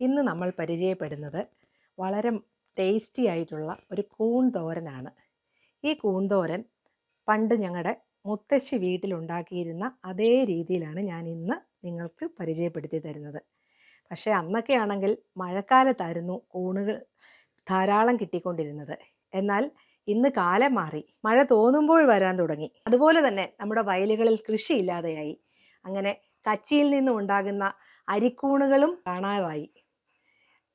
ഇന്ന് നമ്മൾ പരിചയപ്പെടുന്നത് വളരെ ടേസ്റ്റി ആയിട്ടുള്ള ഒരു കൂൺ തോരനാണ് ഈ കൂൺ തോരൻ പണ്ട് ഞങ്ങളുടെ മുത്തശ്ശി വീട്ടിലുണ്ടാക്കിയിരുന്ന അതേ രീതിയിലാണ് ഞാൻ ഇന്ന് നിങ്ങൾക്ക് പരിചയപ്പെടുത്തി തരുന്നത്. പക്ഷേ അന്നൊക്കെ ആണെങ്കിൽ മഴക്കാലത്തായിരുന്നു കൂണുകൾ ധാരാളം കിട്ടിക്കൊണ്ടിരുന്നത്. എന്നാൽ ഇന്ന് കാലം മാറി മഴ തോന്നുമ്പോൾ വരാൻ തുടങ്ങി. അതുപോലെ തന്നെ നമ്മുടെ വയലുകളിൽ കൃഷി ഇല്ലാതെയായി അങ്ങനെ കച്ചിയിൽ നിന്നും ഉണ്ടാകുന്ന അരിക്കൂണുകളും കാണാതായി.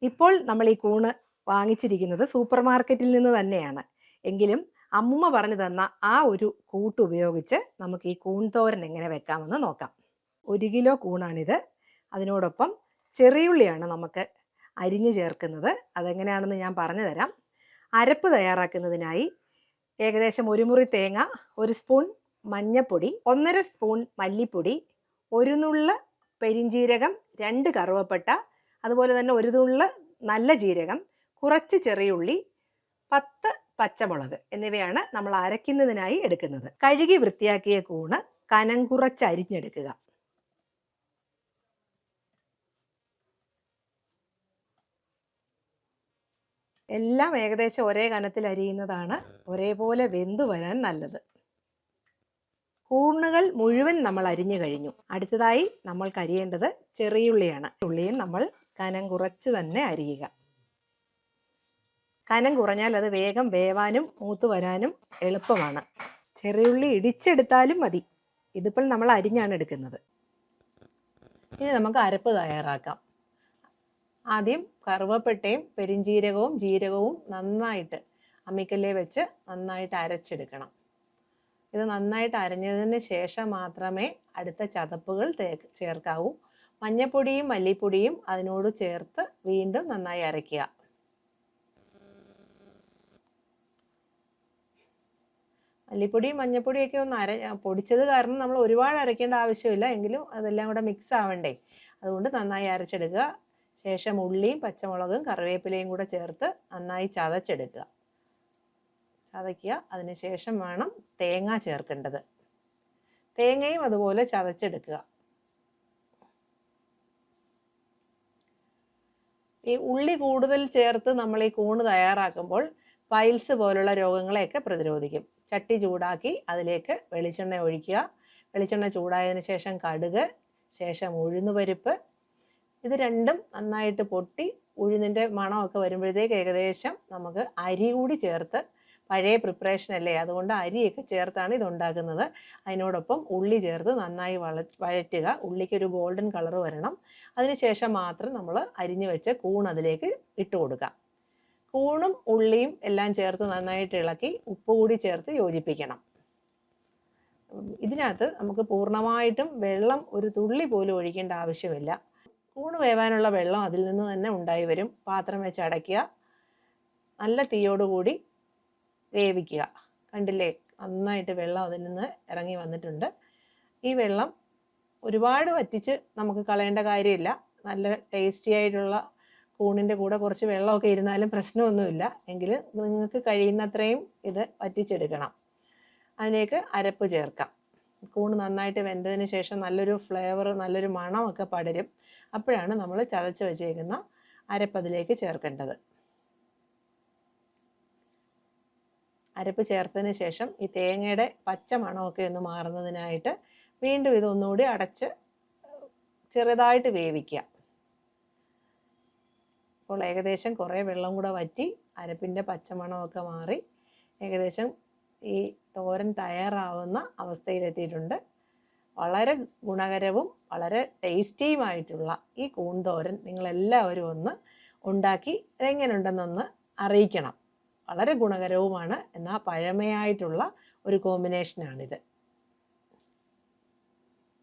ഇപ്പോൾ നമ്മൾ ഈ കൂണ് വാങ്ങിച്ചിരിക്കുന്നത് സൂപ്പർ മാർക്കറ്റിൽ നിന്ന് തന്നെയാണ്. എങ്കിലും അമ്മുമ്മ പറഞ്ഞു തന്ന ആ ഒരു കൂട്ട് ഉപയോഗിച്ച് നമുക്ക് ഈ കൂൺ തോരൻ എങ്ങനെ വെക്കാമെന്ന് നോക്കാം. ഒരു കിലോ കൂണാണിത്. അതിനോടൊപ്പം ചെറിയുള്ളിയാണ് നമുക്ക് അരിഞ്ഞു ചേർക്കുന്നത്. അതെങ്ങനെയാണെന്ന് ഞാൻ പറഞ്ഞു തരാം അരപ്പ് തയ്യാറാക്കുന്നതിനായി ഏകദേശം ഒരു മുറി തേങ്ങ ഒരു സ്പൂൺ മഞ്ഞപ്പൊടി ഒന്നര സ്പൂൺ മല്ലിപ്പൊടി ഒരു നുള്ള് പെരിഞ്ജീരകം രണ്ട് കറുവപ്പട്ട അതുപോലെ തന്നെ ഒരു തുള്ള നല്ല ജീരകം കുറച്ച് ചെറിയുള്ളി പത്ത് പച്ചമുളക് എന്നിവയാണ് നമ്മൾ അരയ്ക്കുന്നതിനായി എടുക്കുന്നത്. കഴുകി വൃത്തിയാക്കിയ കൂണ് കനം കുറച്ച് അരിഞ്ഞെടുക്കുക. എല്ലാം ഏകദേശം ഒരേ കനത്തിൽ അരിയുന്നതാണ്. ഒരേപോലെ വെന്തു വരാൻ നല്ലത്. കൂണുകൾ മുഴുവൻ നമ്മൾ അരിഞ്ഞു കഴിഞ്ഞു. അടുത്തതായി നമ്മൾ കരിയേണ്ടത് ചെറിയുള്ളിയാണ് ഉള്ളിയും നമ്മൾ കനം കുറച്ച് തന്നെ അരിയുക. കനം കുറഞ്ഞാൽ അത് വേഗം വേവാനും മൂത്ത് വരാനും എളുപ്പമാണ്. ചെറിയുള്ളി ഇടിച്ചെടുത്താലും മതി. ഇതിപ്പോൾ നമ്മൾ അരിഞ്ഞാണ് എടുക്കുന്നത്. ഇനി നമുക്ക് അരപ്പ് തയ്യാറാക്കാം. ആദ്യം കറുവപ്പട്ടയും പെരിഞ്ജീരകവും ജീരകവും നന്നായിട്ട് അമ്മിക്കല്ലേ വെച്ച് നന്നായിട്ട് അരച്ചെടുക്കണം. ഇത് നന്നായിട്ട് അരഞ്ഞതിന് ശേഷം മാത്രമേ അടുത്ത ചതപ്പുകൾ ചേർക്കാവൂ. മഞ്ഞപ്പൊടിയും മല്ലിപ്പൊടിയും അതിനോട് ചേർത്ത് വീണ്ടും നന്നായി അരയ്ക്കുക. മല്ലിപ്പൊടിയും മഞ്ഞപ്പൊടിയൊക്കെ ഒന്ന് അര പൊടിച്ചത് കാരണം നമ്മൾ ഒരുപാട് അരയ്ക്കേണ്ട ആവശ്യമില്ല. എങ്കിലും അതെല്ലാം കൂടെ മിക്സ് ആവണ്ടേ? അതുകൊണ്ട് നന്നായി അരച്ചെടുക്കുക. ശേഷം ഉള്ളിയും പച്ചമുളകും കറിവേപ്പിലയും കൂടെ ചേർത്ത് നന്നായി ചതച്ചെടുക്കുക. ചതയ്ക്കുക. അതിനുശേഷം വേണം തേങ്ങ ചേർക്കേണ്ടത്. തേങ്ങയും അതുപോലെ ചതച്ചെടുക്കുക. ഈ ഉള്ളി കൂടുതൽ ചേർത്ത് നമ്മൾ ഈ കൂണ് തയ്യാറാക്കുമ്പോൾ പൈൽസ് പോലുള്ള രോഗങ്ങളെയൊക്കെ പ്രതിരോധിക്കും. ചട്ടി ചൂടാക്കി അതിലേക്ക് വെളിച്ചെണ്ണ ഒഴിക്കുക. വെളിച്ചെണ്ണ ചൂടായതിനു ശേഷം കടുക് ശേഷം ഉഴുന്നുപരിപ്പ് ഇത് രണ്ടും നന്നായിട്ട് പൊട്ടി ഉഴുന്നിന്റെ മണമൊക്കെ വരുമ്പോഴത്തേക്ക് ഏകദേശം നമുക്ക് അരി കൂടി ചേർത്ത് പഴയ പ്രിപ്പറേഷൻ അല്ലേ? അതുകൊണ്ട് അരിയൊക്കെ ചേർത്താണ് ഇത് ഉണ്ടാക്കുന്നത് അതിനോടൊപ്പം ഉള്ളി ചേർത്ത് നന്നായി വള വഴറ്റുക. ഉള്ളിക്ക് ഒരു ഗോൾഡൻ കളർ വരണം. അതിനുശേഷം മാത്രം നമ്മൾ അരിഞ്ഞു വെച്ച കൂൺ അതിലേക്ക് ഇട്ട് കൊടുക്കുക. കൂണും ഉള്ളിയും എല്ലാം ചേർത്ത് നന്നായിട്ട് ഇളക്കി ഉപ്പ് കൂടി ചേർത്ത് യോജിപ്പിക്കണം. ഇതിനകത്ത് നമുക്ക് പൂർണമായിട്ടും വെള്ളം ഒരു തുള്ളി പോലും ഒഴിക്കേണ്ട ആവശ്യമില്ല. കൂണ് വേവാനുള്ള വെള്ളം അതിൽ നിന്ന് തന്നെ ഉണ്ടായി വരും. പാത്രം വെച്ച് അടയ്ക്കുക. നല്ല തീയോടുകൂടി വേവിക്കുക. കണ്ടില്ലേ? നന്നായിട്ട് വെള്ളം അതിൽ നിന്ന് ഇറങ്ങി വന്നിട്ടുണ്ട്. ഈ വെള്ളം ഒരുപാട് വറ്റിച്ച് നമുക്ക് കളയേണ്ട കാര്യമില്ല. നല്ല ടേസ്റ്റി ആയിട്ടുള്ള കൂണിന്റെ കൂടെ കുറച്ച് വെള്ളമൊക്കെ ഇരുന്നാലും പ്രശ്നമൊന്നുമില്ല. എങ്കിൽ നിങ്ങൾക്ക് കഴിയുന്നത്രയും ഇത് വറ്റിച്ചെടുക്കണം. അതിലേക്ക് അരപ്പ് ചേർക്കാം. കൂണ് നന്നായിട്ട് വെന്തതിന് ശേഷം നല്ലൊരു ഫ്ലേവർ നല്ലൊരു മണമൊക്കെ പടരും. അപ്പോഴാണ് നമ്മൾ ചതച്ച് വെച്ചേക്കുന്ന അരപ്പ് അതിലേക്ക് ചേർക്കേണ്ടത്. അരപ്പ് ചേർത്തതിന് ശേഷം ഈ തേങ്ങയുടെ പച്ച മണമൊക്കെ ഒന്ന് മാറുന്നതിനായിട്ട് വീണ്ടും ഇതൊന്നുകൂടി അടച്ച് ചെറുതായിട്ട് വേവിക്കുക. അപ്പോൾ ഏകദേശം കുറേ വെള്ളം കൂടെ വറ്റി അരപ്പിന്റെ പച്ചമണമൊക്കെ മാറി ഏകദേശം ഈ തോരൻ തയ്യാറാവുന്ന അവസ്ഥയിലെത്തിയിട്ടുണ്ട്. വളരെ ഗുണകരവും വളരെ ടേസ്റ്റിയുമായിട്ടുള്ള ഈ കൂൺതോരൻ നിങ്ങളെല്ലാവരും ഒന്ന് ഉണ്ടാക്കി എങ്ങനെയുണ്ടെന്നൊന്ന് അറിയിക്കണം. വളരെ ഗുണകരവുമാണ് എന്നാൽ പഴമയായിട്ടുള്ള ഒരു കോമ്പിനേഷനാണിത്